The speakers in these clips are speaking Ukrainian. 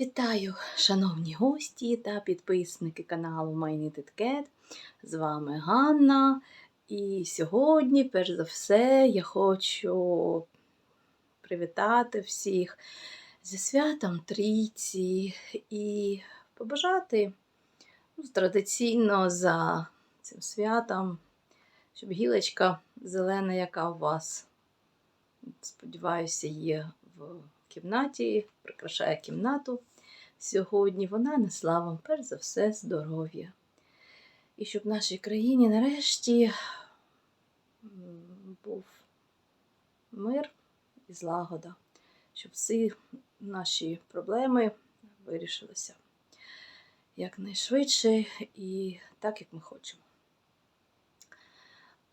Вітаю, шановні гості та підписники каналу My. З вами Ганна. І сьогодні, перш за все, я хочу привітати всіх зі святом Трійці і побажати ну, традиційно за цим святом, щоб гілочка зелена, яка у вас, сподіваюся, є в кімнаті, прикрашає кімнату сьогодні, вона несла вам перш за все здоров'я. І щоб нашій країні нарешті був мир і злагода, щоб всі наші проблеми вирішилися якнайшвидше і так, як ми хочемо.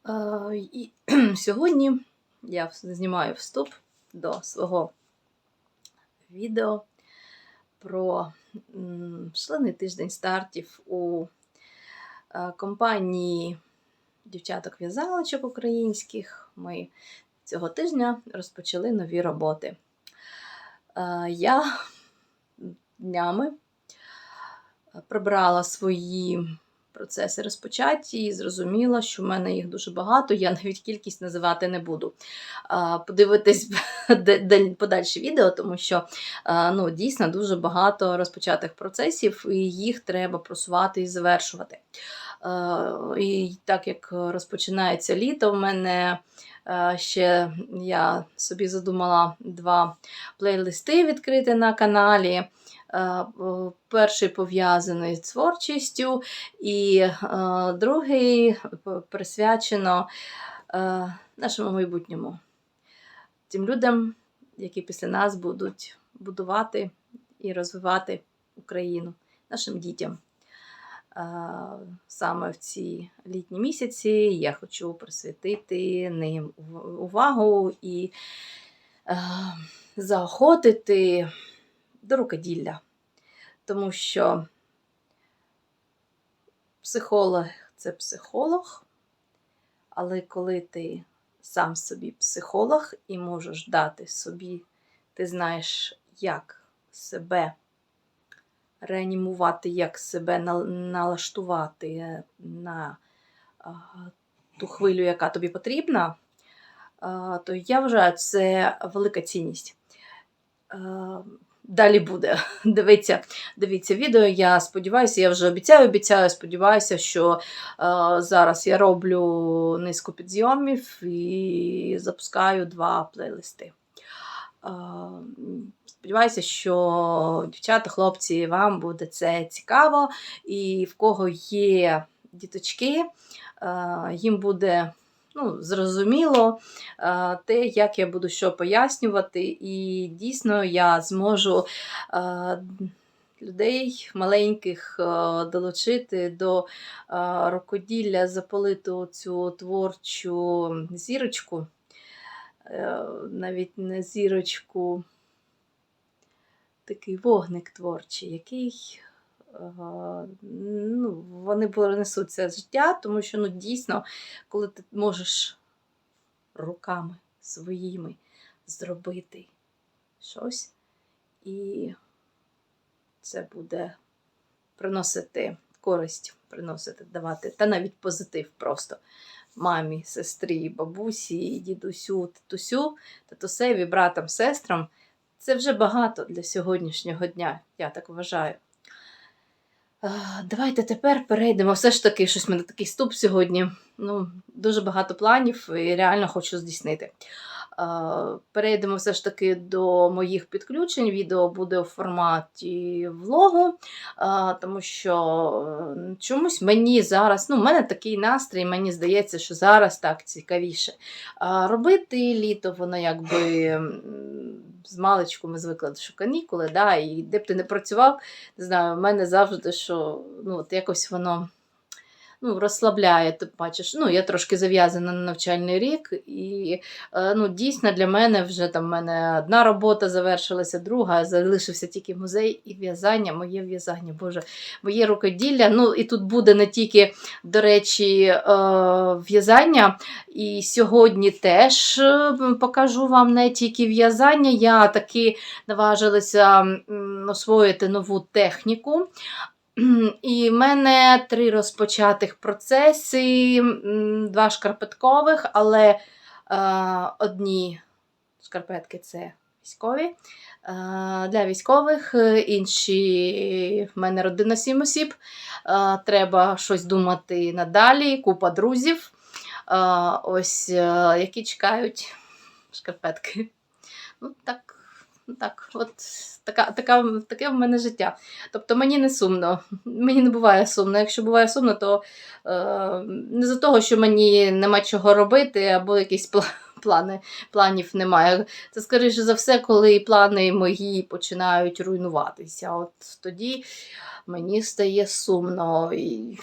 Е, І сьогодні я знімаю вступ до свого відео про шалений тиждень стартів у е, компанії дівчаток-в'язалочок українських. Ми цього тижня розпочали нові роботи. Е, Я днями прибрала свої процеси розпочаті і зрозуміла, що в мене їх дуже багато, я навіть кількість називати не буду. Подивитись подальші відео, тому що ну, дійсно дуже багато розпочатих процесів, і їх треба просувати і завершувати. І так як розпочинається літо, в мене ще я собі задумала два плейлисти відкрити на каналі. Е, Перший пов'язаний з творчістю, і е, другий присвячено е, нашому майбутньому. Тим людям, які після нас будуть будувати і розвивати Україну, нашим дітям. Саме в ці літні місяці я хочу присвятити ним увагу і заохотити до рукоділля. Тому що психолог це психолог, але коли ти сам собі психолог і можеш дати собі, ти знаєш, як себе реанімувати, як себе налаштувати на ту хвилю, яка тобі потрібна, то я вважаю, це велика цінність. Далі буде. Дивіться, дивіться відео. Я сподіваюся, я вже обіцяю, обіцяю, сподіваюся, що е, зараз я роблю низку підйомів і запускаю два плейлисти. Е, сподіваюся, що дівчата, хлопці, вам буде це цікаво, і в кого є діточки, е, їм буде. Ну, зрозуміло е, те, як я буду що пояснювати, і дійсно я зможу е, людей маленьких долучити до рукоділля, запалити цю творчу зірочку, навіть не зірочку, такий вогник творчий, який е, ну, вони перенесуть це життя, тому що ну, дійсно, коли ти можеш руками своїми зробити щось, і це буде приносити користь, приносити, давати, та навіть позитив просто мамі, сестрі, бабусі, дідусю, татусю, татусеві, братам, сестрам. Це вже багато для сьогоднішнього дня, я так вважаю. Давайте тепер перейдемо. Все ж таки, щось в мене такий ступ сьогодні. Ну, дуже багато планів і реально хочу здійснити. Перейдемо все ж таки до моїх підключень. Відео буде у форматі влогу, тому що чомусь мені зараз, ну, в мене такий настрій, мені здається, що зараз так цікавіше. Робити літо, воно якби з маличку ми звикли, що канікули, да, і де б ти не працював, не знаю, в мене завжди, що ну, от якось воно ну, розслабляє. Ти бачиш, ну, я трошки зав'язана на навчальний рік, і е, ну, дійсно для мене вже там в мене одна робота завершилася, друга, залишився тільки музей і в'язання, моє в'язання, Боже, моє рукоділля. Ну, і тут буде не тільки, до речі, е, в'язання. І сьогодні теж е, покажу вам не тільки в'язання. Я таки наважилася освоїти нову техніку. І в мене три розпочатих процеси, два шкарпеткових, але е, одні шкарпетки це військові. Е, для військових, е, інші в мене родина сім осіб. Е, треба щось думати надалі, купа друзів. Е, ось е, які чекають шкарпетки. Ну, так, так, от така, така, таке в мене життя. Тобто мені не сумно, мені не буває сумно. Якщо буває сумно, то е, не за того, що мені нема чого робити, або якісь плани, планів немає. Це, скоріше за все, коли плани мої починають руйнуватися. От тоді мені стає сумно. І...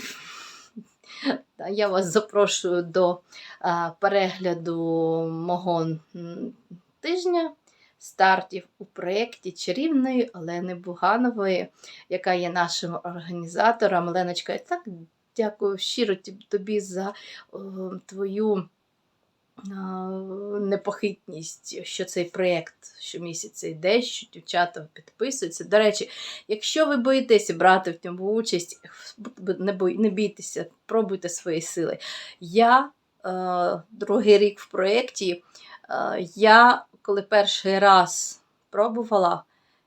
Я вас запрошую до а, перегляду мого тижня стартів у проєкті чарівної Олени Буганової, яка є нашим організатором. Оленочка, я так дякую щиро тобі за о, твою непохитність, що цей проєкт щомісяця йде, що дівчата підписуються. До речі, якщо ви боїтеся брати в цьому участь, не, бой, не бійтеся, пробуйте свої сили. Я е, другий рік в проєкті, е, я коли перший раз пробувала,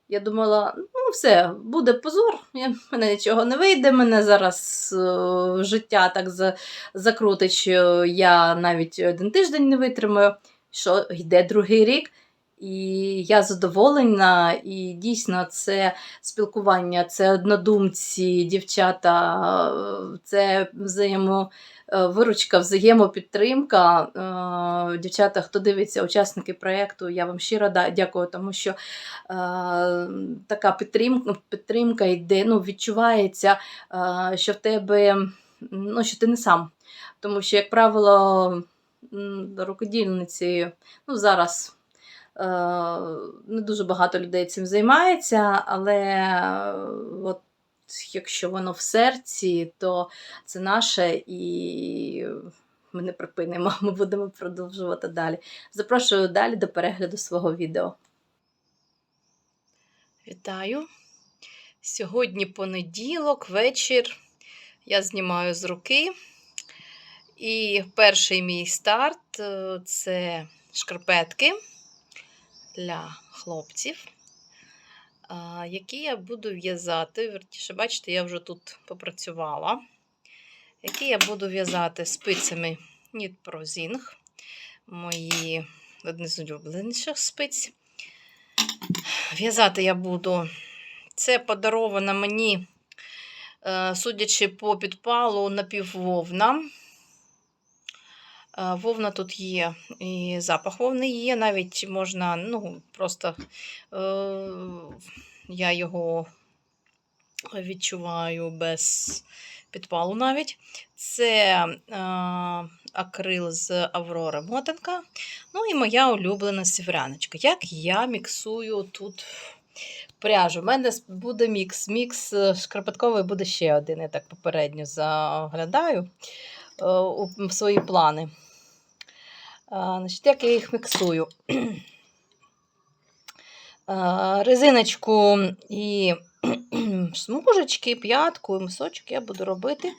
я думала, ну все, буде позор, я, мене нічого не вийде, мене зараз е, життя так за, закрутить, що я навіть один тиждень не витримаю. Що йде другий рік, і я задоволена, і дійсно це спілкування, це однодумці, дівчата, е, це взаємо. Е, Виручка, взаємопідтримка. Е, Дівчата, хто дивиться, учасники проєкту, я вам щиро дякую, тому що е, така підтримка, підтримка йде, ну, відчувається, що в тебе, ну, що ти не сам. Тому що, як правило, рукодільниці, ну, зараз не дуже багато людей цим займається, але от якщо воно в серці, то це наше і ми не припинимо, ми будемо продовжувати далі. Запрошую далі до перегляду свого відео. Вітаю! Сьогодні понеділок, вечір. Я знімаю з руки. І перший мій старт е, це шкарпетки для хлопців, які я буду в'язати. Вертіше, бачите, я вже тут попрацювала. Які я буду в'язати спицями Knit Pro Zing. Мої одні з улюбленіших спиць. В'язати я буду. Це подаровано мені, е, судячи по підпалу, напіввовна. Вовна тут є, і запах вовни є. Навіть можна, ну, просто е, я його відчуваю без підпалу навіть. Це е, акрил з Аврори Мотанка. Ну і моя улюблена сівряночка. Як я міксую тут пряжу? У мене буде мікс. Мікс е, шкарпетковий буде ще один, я так попередньо заглядаю е, у свої плани. Значить, як я їх міксую? Резиночку і смужечки, п'ятку і мисочок я буду робити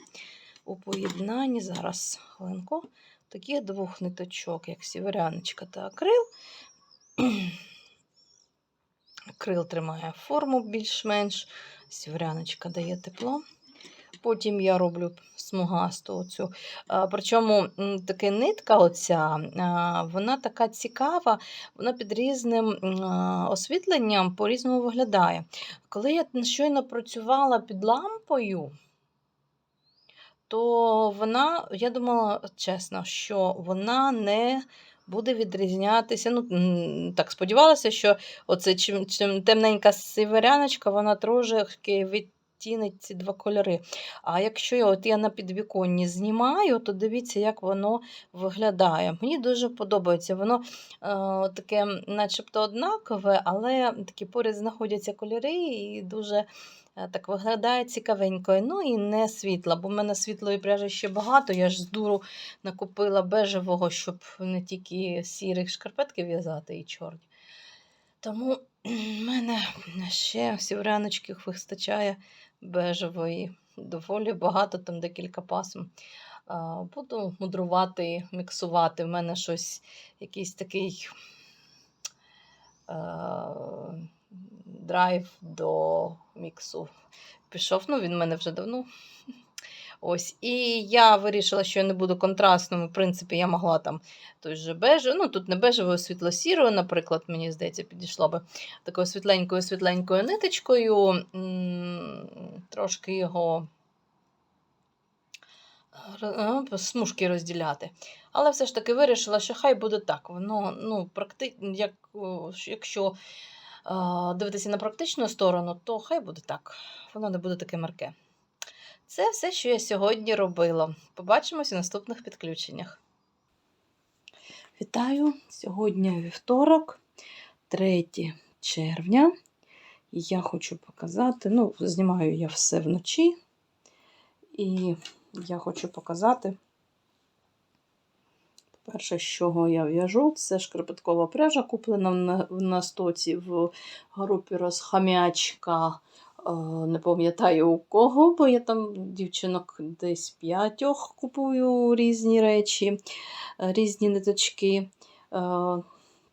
у поєднанні. Зараз хвилинку. Таких двох ниточок, як сіверяночка та акрил. Акрил тримає форму більш-менш, сіверяночка дає тепло. Потім я роблю смугасту оцю. Причому м, таке нитка, оця, вона така цікава, вона під різним освітленням по-різному виглядає. Коли я щойно працювала під лампою, то вона, я думала чесно, що вона не буде відрізнятися. Ну, так сподівалася, що оце чим, чим темненька сиверяночка, вона трошки від відтінить ці два кольори. А якщо я, от я на підвіконні знімаю, то дивіться, як воно виглядає. Мені дуже подобається. Воно е, таке, начебто, однакове, але такі поряд знаходяться кольори і дуже е, так виглядає цікавенько. Ну і не світла, бо в мене світлої пряжі ще багато. Я ж з дуру накупила бежевого, щоб не тільки сірих шкарпетки в'язати і чорні. Тому в мене ще сівряночків вистачає бежевої. Доволі багато, там декілька пасм. Буду мудрувати, міксувати. В мене щось, якийсь такий е, драйв до міксу пішов. Ну, він в мене вже давно. Ось, і я вирішила, що я не буду контрастним. В принципі, я могла там той же бежевий, ну тут не бежевою, світло-сірою, наприклад, мені здається, підійшло би такою світленькою світленькою ниточкою. Трошки його смужки розділяти. Але все ж таки вирішила, що хай буде так. Воно, ну, практи... як, якщо дивитися на практичну сторону, то хай буде так. Воно не буде таке марке. Це все, що я сьогодні робила. Побачимось у наступних підключеннях. Вітаю! Сьогодні вівторок, 3 червня. І я хочу показати, ну, знімаю я все вночі. І я хочу показати, перше, з чого я в'яжу, це шкарпеткова пряжа, куплена на, на стоці в групі Розхам'ячка. Е, Не пам'ятаю у кого, бо я там дівчинок десь п'ятьох купую різні речі, е, різні ниточки. Е,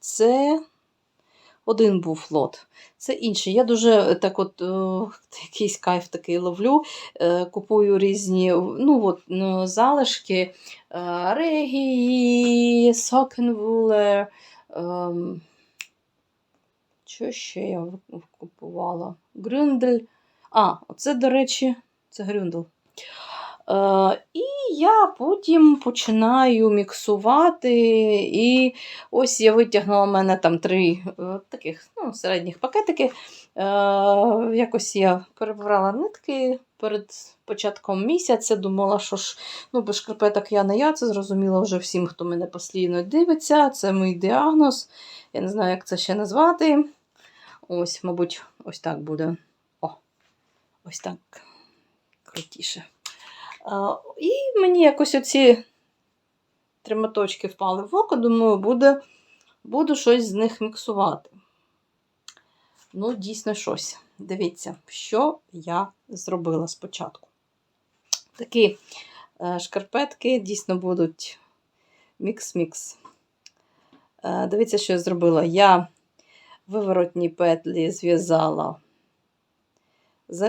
Це один був лот. Це інший. Я дуже так от о, якийсь кайф такий ловлю. Е, Купую різні ну, от, ну, залишки е, регії, сокенвулер. ем, Що ще я купувала? Грюндель. А, оце, до речі, це грюндел. Е, і я потім починаю міксувати. І ось я витягнула в мене там три е, таких ну, середніх пакетики. Е, якось я перебрала нитки перед початком місяця. Думала, що ж ну, без шкарпеток я не я. Це зрозуміло вже всім, хто мене постійно дивиться. Це мій діагноз. Я не знаю, як це ще назвати. Ось, мабуть, ось так буде. О, ось так крутіше. А, і мені якось оці три моточки впали в око, думаю, буде, буду щось з них міксувати. Ну, дійсно, щось. Дивіться, що я зробила спочатку. Такі е, шкарпетки дійсно будуть мікс-мікс. Е, дивіться, що я зробила. Я виворотні петлі зв'язала.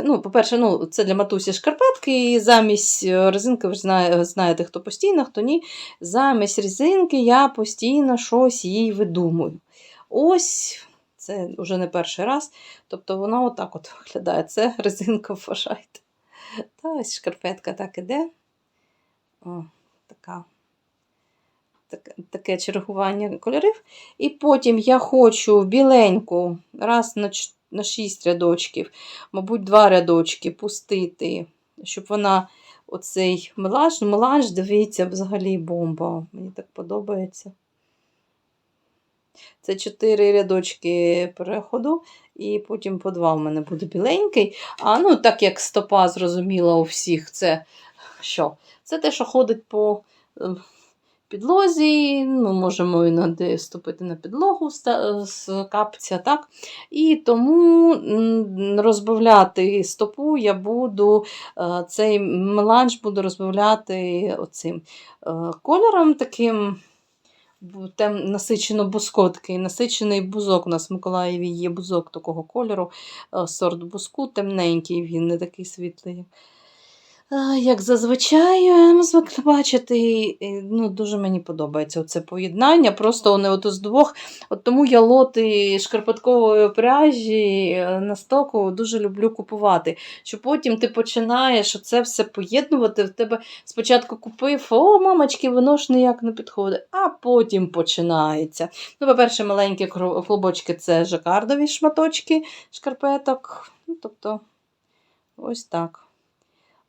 Ну, по-перше, ну, це для матусі шкарпетки, і замість е, резинки, ви знає- знаєте, хто постійно, хто ні. Замість резинки я постійно щось їй видумую. Ось, це вже не перший раз. Тобто вона отак от виглядає. Це резинка, вважайте. Та ось шкарпетка так іде. О, така. Таке, чергування кольорів. І потім я хочу біленьку раз на, на 6 рядочків, мабуть, два рядочки пустити, щоб вона оцей меланж, меланж, дивіться, взагалі бомба. Мені так подобається. Це 4 рядочки переходу, і потім по два в мене буде біленький. А ну, так як стопа зрозуміла у всіх, це що? Це те, що ходить по е, підлозі. Ми можемо іноді ступити на підлогу з капця, так? І тому розбавляти стопу я буду, е, цей меланж буду розбавляти оцим е, кольором таким. Тем насичено буско, такий насичений бузок. У нас в Миколаєві є бузок такого кольору, е, сорт бузку, темненький, він не такий світлий. Як зазвичай, е, звикли бачити, і, ну, дуже мені подобається це поєднання. Просто вони от з двох. От тому я лоти шкарпеткової пряжі е, на стоку дуже люблю купувати. Що потім ти починаєш це все поєднувати. В тебе спочатку купив, о, мамочки, воно ж ніяк не підходить, а потім починається. Ну, по-перше, маленькі клубочки це жакардові шматочки шкарпеток. Ну, тобто Ось так.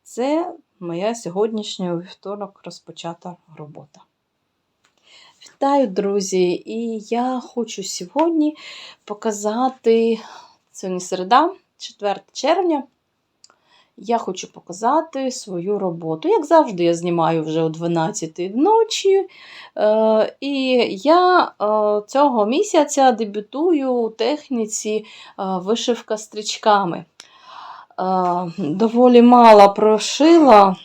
Це моя сьогоднішня у вівторок розпочата робота. Вітаю, друзі! І я хочу сьогодні показати сьогодні середа, 4 червня. Я хочу показати свою роботу. Як завжди, я знімаю вже о 12 ночі. Е, і я е, цього місяця дебютую у техніці е, вишивка стрічками. Е, доволі мало прошила.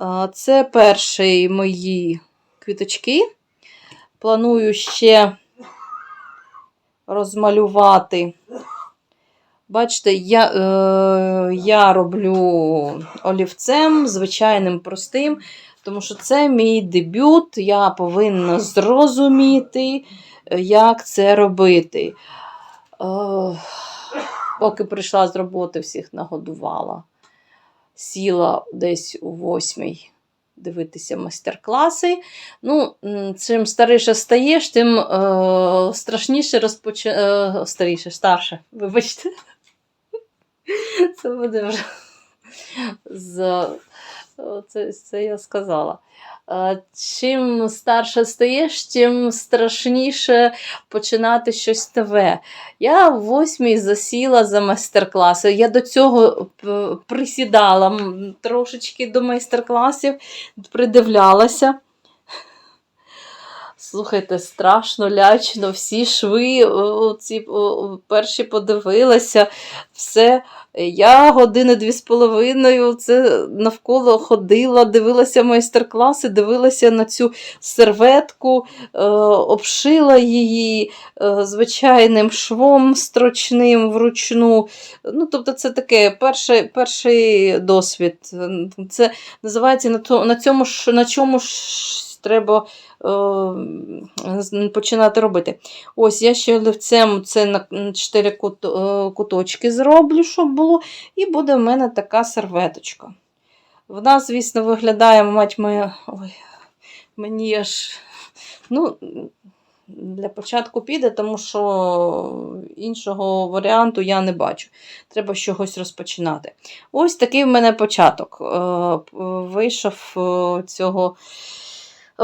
Е, Це перші мої квіточки. Планую ще розмалювати. Бачите, я, е, я роблю олівцем, звичайним простим, тому що це мій дебют, я повинна зрозуміти, як це робити. Е, поки прийшла з роботи, всіх нагодувала. Сіла десь у восьмій дивитися майстер-класи. Ну, чим старіше стаєш, тим е, страшніше розпоч... е, старіше, старше, вибачте. Це буде вже. Це, це я сказала. Е, Чим старше стаєш, тим страшніше починати щось нове. Я в восьмій засіла за майстер-класи. Я до цього присідала трошечки до майстер-класів, придивлялася. Слухайте, страшно, лячно, всі шви ці перші подивилася, все. Я години дві з половиною це навколо ходила, дивилася майстер-класи, дивилася на цю серветку, е, обшила її е, звичайним швом строчним вручну. Ну, тобто, це таке перший, перший досвід. Це називається на, то, на, цьому на чому ж треба е, починати робити. Ось я ще олівцем це на 4 кут, е, куточки зроблю, щоб було. І буде в мене така серветочка. Вона, звісно, виглядає, мать моя. Ой, мені аж. Ну, для початку піде, тому що іншого варіанту я не бачу. Треба чогось розпочинати. Ось такий в мене початок. Е, Вийшов е, цього.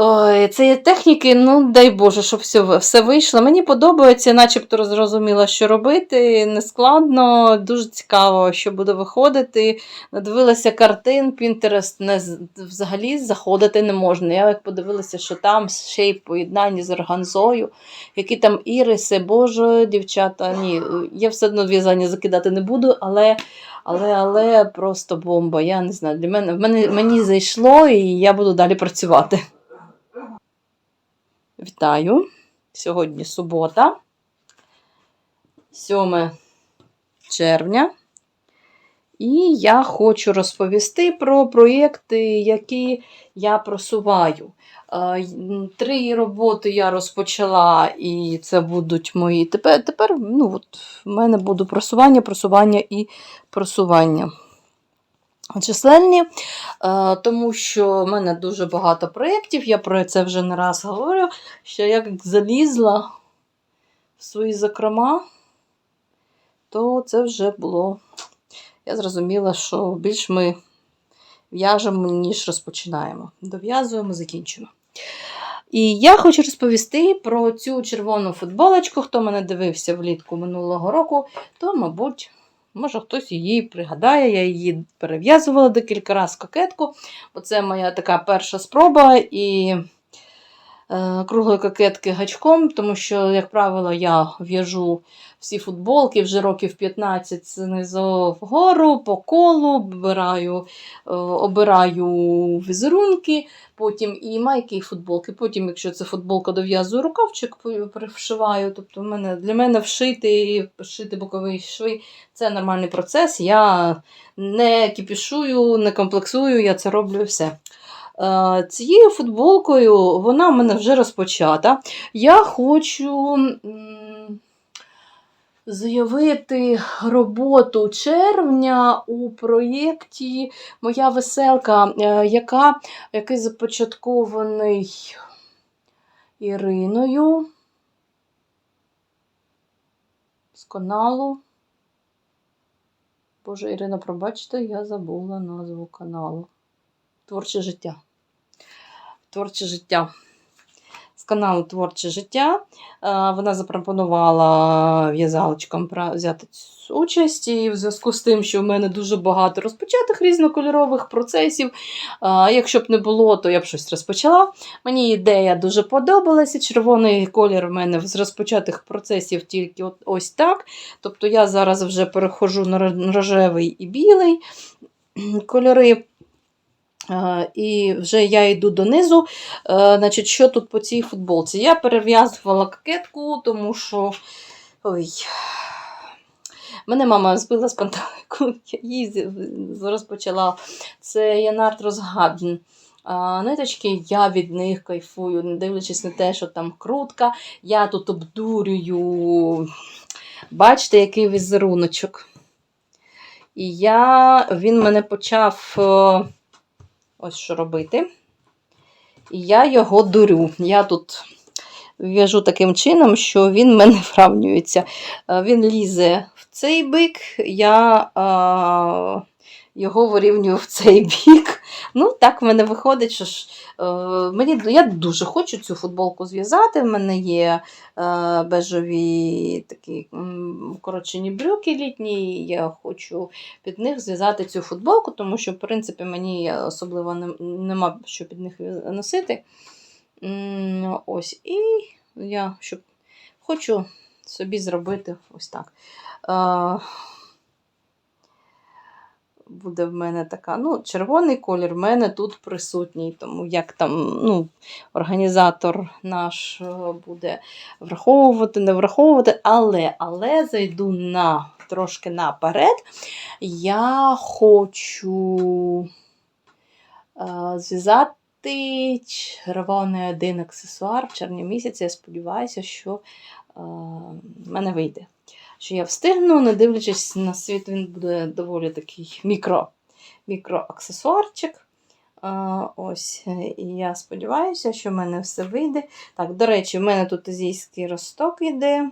Ой, цієї техніки, ну дай Боже, щоб все, все вийшло. Мені подобається, начебто зрозуміла, що робити. Нескладно, дуже цікаво, що буде виходити. Надивилася картин, Pinterest не, взагалі заходити не можна. Я як подивилася, що там ще й поєднання з органзою, які там іриси, боже, дівчата. Ні, я все одно в'язання закидати не буду, але. Але, але просто бомба. Я не знаю. Для мене, мене мені зайшло, і я буду далі працювати. Вітаю! Сьогодні субота, 7 червня. І я хочу розповісти про проєкти, які я просуваю. Е, Три роботи я розпочала, і це будуть мої. Тепер, тепер ну, от, в мене буде просування, просування і просування. Численні, е, тому що в мене дуже багато проєктів, я про це вже не раз говорю, що як залізла в свої закрома, то це вже було. Я зрозуміла, що більш ми в'яжемо, ніж розпочинаємо. Дов'язуємо, закінчуємо. І я хочу розповісти про цю червону футболочку. Хто мене дивився влітку минулого року, то, мабуть, може хтось її пригадає. Я її перев'язувала декілька разів кокетку. Оце моя така перша спроба. І круглої кокетки гачком, тому що, як правило, я в'яжу всі футболки вже років 15 знизу вгору, по колу, обираю, е, обираю візерунки, потім і майки, і футболки. Потім, якщо це футболка, дов'язую рукавчик, перевшиваю. Тобто мене, для мене вшити, вшити бокові шви це нормальний процес. Я не кіпішую, не комплексую, я це роблю все. Е, Цією футболкою вона в мене вже розпочата. Я хочу заявити роботу червня у проєкті Моя веселка, е, яка, який започаткований Іриною з каналу Боже, Ірина, пробачте, я забула назву каналу. Творче життя. Творче життя. З каналу Творче життя. Е, Вона запропонувала в'язалочкам взяти участь. І в зв'язку з тим, що в мене дуже багато розпочатих різнокольорових процесів. е, Якщо б не було, то я б щось розпочала. Мені ідея дуже подобалася. Червоний колір в мене з розпочатих процесів тільки ось так. Тобто я зараз вже переходжу на рожевий і білий кольори. І вже я йду донизу. Е, Значить, що тут по цій футболці? Я перев'язувала кокетку, тому що. Ой. Мене мама збила з панталику, я її розпочала. Це Янард Розгадн. А, Ниточки, я від них кайфую, не дивлячись на те, що там крутка. Я тут обдурюю. Бачите, який візеруночок. І я, він мене почав е, ось що робити. І я його дурю. Я тут в'яжу таким чином, що він в мене вравнюється. Е, Він лізе в цей бик, я а, його вирівнюю в цей бік. Ну, так в мене виходить, що ж, е, мені, я дуже хочу цю футболку зв'язати. В мене є е, бежеві такі м, брюки літні. Я хочу під них зв'язати цю футболку, тому що, в принципі, мені особливо не, нема що під них носити. Ось, і я щоб хочу собі зробити ось так. Е, буде в мене така. Ну, червоний колір в мене тут присутній, тому як там ну, організатор наш е, буде враховувати, не враховувати, але, але зайду на трошки наперед. Я хочу е, зв'язати червоний один аксесуар в червні місяці. Я сподіваюся, що е, в мене вийде. Що я встигну, не дивлячись на світ, він буде доволі такий мікро, мікроаксесуарчик. Ось, е, і я сподіваюся, що в мене все вийде. Так, до речі, в мене тут азійський росток йде.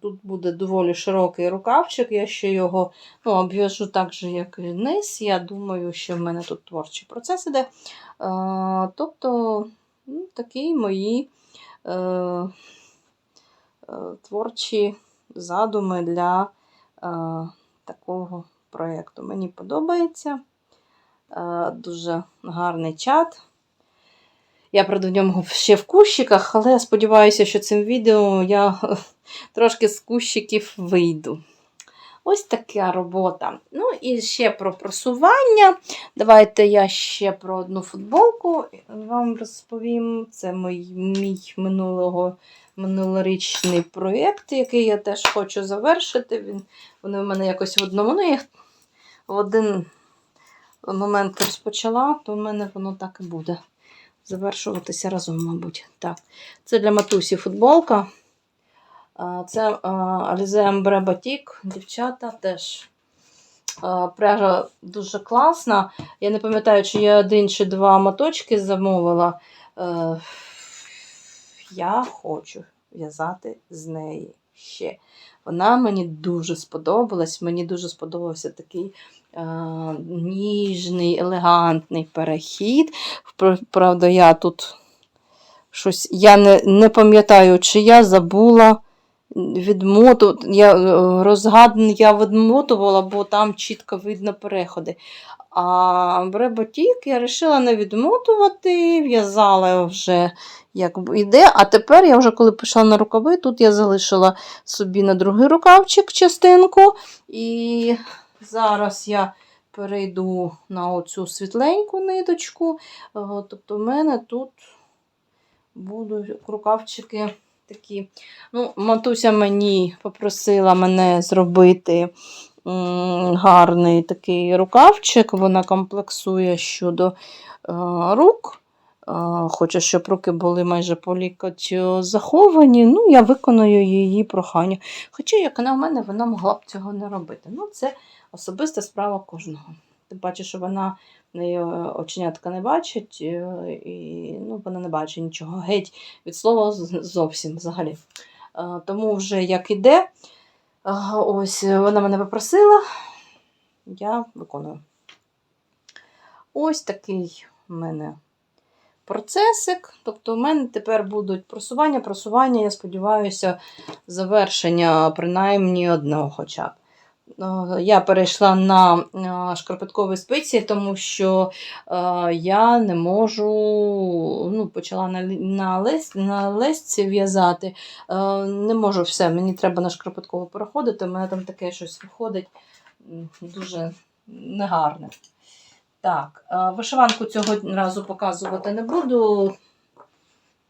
Тут буде доволі широкий рукавчик, я ще його ну, обв'яжу так же, як і низ. Я думаю, що в мене тут творчий процес іде. Тобто, ну, такі мої творчі задуми для е, такого проєкту. Мені подобається. Е, дуже гарний чат. Я правда в ньому ще в кущиках, але сподіваюся, що цим відео я трошки з кущиків вийду. Ось така робота. Ну і ще про просування. Давайте я ще про одну футболку вам розповім. Це мій, мій минулого, минулорічний проєкт, який я теж хочу завершити. Він, вони в мене якось в одному. Ну, я в один момент розпочала, то в мене воно так і буде. Завершуватися разом, мабуть. Так. Це для матусі футболка. Це Alize Ambre Batik. Дівчата теж. Пряжа дуже класна. Я не пам'ятаю, чи я один чи два моточки замовила. Е, Я хочу в'язати з неї ще. Вона мені дуже сподобалась. Мені дуже сподобався такий е, ніжний, елегантний перехід. Правда, я тут щось. Я не, не пам'ятаю, чи я забула відмоту. Я е, розгадан я відмотувала, бо там чітко видно переходи. А бреботік я вирішила не відмотувати, в'язала вже як йде. А тепер я вже коли пішла на рукави, тут я залишила собі на другий рукавчик частинку. І зараз я перейду на оцю світленьку ниточку. Е, Тобто, в мене тут будуть рукавчики такі. Ну, Матуся мені попросила мене зробити гарний такий рукавчик. Вона комплексує щодо е, рук. Е, Хоче, щоб руки були майже по лікоть е, заховані. Ну, я виконую її прохання. Хоча, як вона мене, вона могла б цього не робити. Ну, це особиста справа кожного. Ти бачиш, що вона оченятка не бачить, е, і ну, вона не бачить нічого. Геть від слова зовсім взагалі. Е, Тому вже як іде, Ось е, вона мене попросила, я виконую. Ось такий в мене процесик. Тобто, в мене тепер будуть просування, просування, я сподіваюся, завершення принаймні одного хоча б. Е, Я перейшла на е, шкарпеткові спиці, тому що е, я не можу, ну, почала на, на, лес, на лесці в'язати. Не можу все, мені треба на шкарпетково переходити, у мене там таке щось виходить дуже негарне. Так, вишиванку цього разу показувати не буду.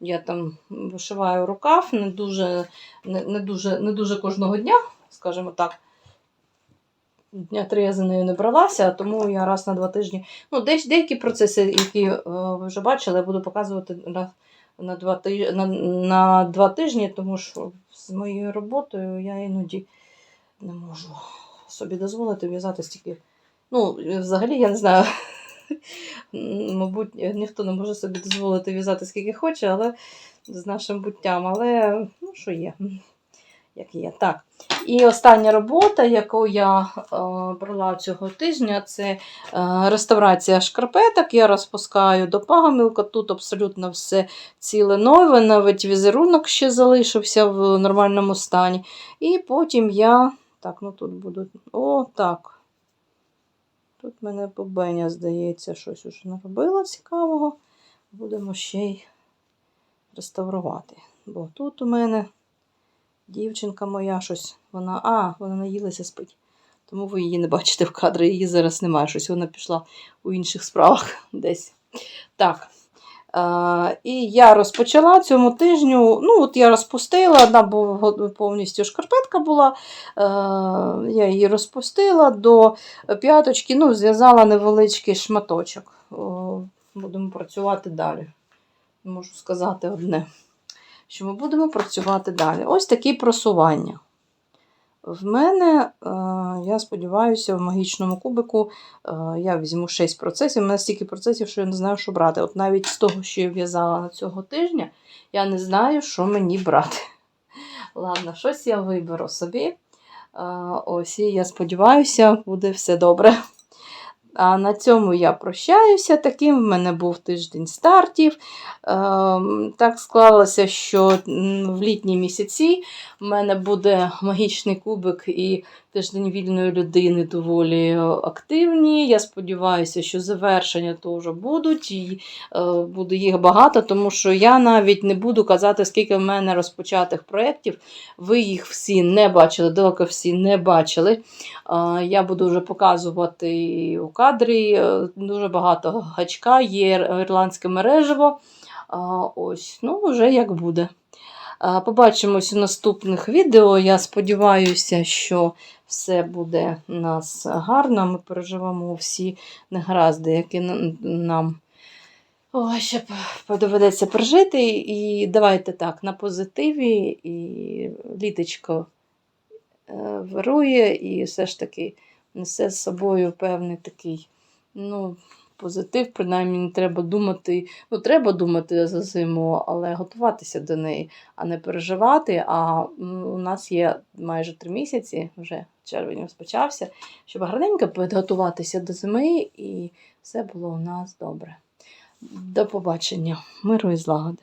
Я там вишиваю рукав не дуже, не, не дуже, не дуже кожного дня, скажімо так. Дня три я за нею не бралася, тому я раз на два тижні. Ну, деякі, деякі процеси, які е, ви вже бачили, я буду показувати на, на, два тижні, на, на два тижні, тому що з моєю роботою я іноді не можу собі дозволити в'язати стільки. Ну, взагалі, я не знаю. Мабуть, ніхто не може собі дозволити в'язати скільки хоче, але з нашим буттям. Але ну, що є, як є. Так. І остання робота, яку я е, брала цього тижня, це е, реставрація шкарпеток. Я розпускаю до пагамілка. Тут абсолютно все ціле нове, навіть візерунок ще залишився в нормальному стані. І потім я. Так, ну тут будуть. О, так. Тут мене побеня, здається, щось уже наробила цікавого. Будемо ще й реставрувати. Бо тут у мене дівчинка моя щось. Вона. А, вона наїлася спить. Тому ви її не бачите в кадрі, її зараз немає. Щось вона пішла у інших справах десь. Так. Е, і я розпочала цьому тижню. Ну, от я розпустила, одна повністю шкарпетка була. Е, я її розпустила до п'яточки, ну, зв'язала невеличкий шматочок. Будемо працювати далі. Можу сказати одне, що ми будемо працювати далі. Ось такі просування. В мене, е, я сподіваюся, в магічному кубику е, я візьму 6 процесів. У мене стільки процесів, що я не знаю, що брати. От навіть з того, що я в'язала на цього тижня, я не знаю, що мені брати. Ладно, щось я виберу собі. Е, Ось, і я сподіваюся, буде все добре. А на цьому я прощаюся. Таким в мене був тиждень стартів. Ем, Так склалося, що в літні місяці в мене буде магічний кубик і тиждень вільної людини доволі е, активні. Я сподіваюся, що завершення теж будуть, і е, буде їх багато, тому що я навіть не буду казати, скільки в мене розпочатих проєктів. Ви їх всі не бачили, далеко всі не бачили. Я буду вже показувати у кадрі. е, Дуже багато гачка, є ірландське мережево. Ось, ну, вже як буде. Побачимось у наступних відео. Я сподіваюся, що все буде у нас гарно. Ми переживемо всі негаразди, які нам Ой, ще доведеться пережити. І давайте так, на позитиві, і літочко е, вирує, і все ж таки несе з собою певний такий ну, позитив. Принаймні, не треба думати. Ну, треба думати за зиму, але готуватися до неї, а не переживати. А у нас є майже три місяці, вже червень розпочався, щоб гарненько підготуватися до зими, і все було у нас добре. До побачення, миру і злагоди.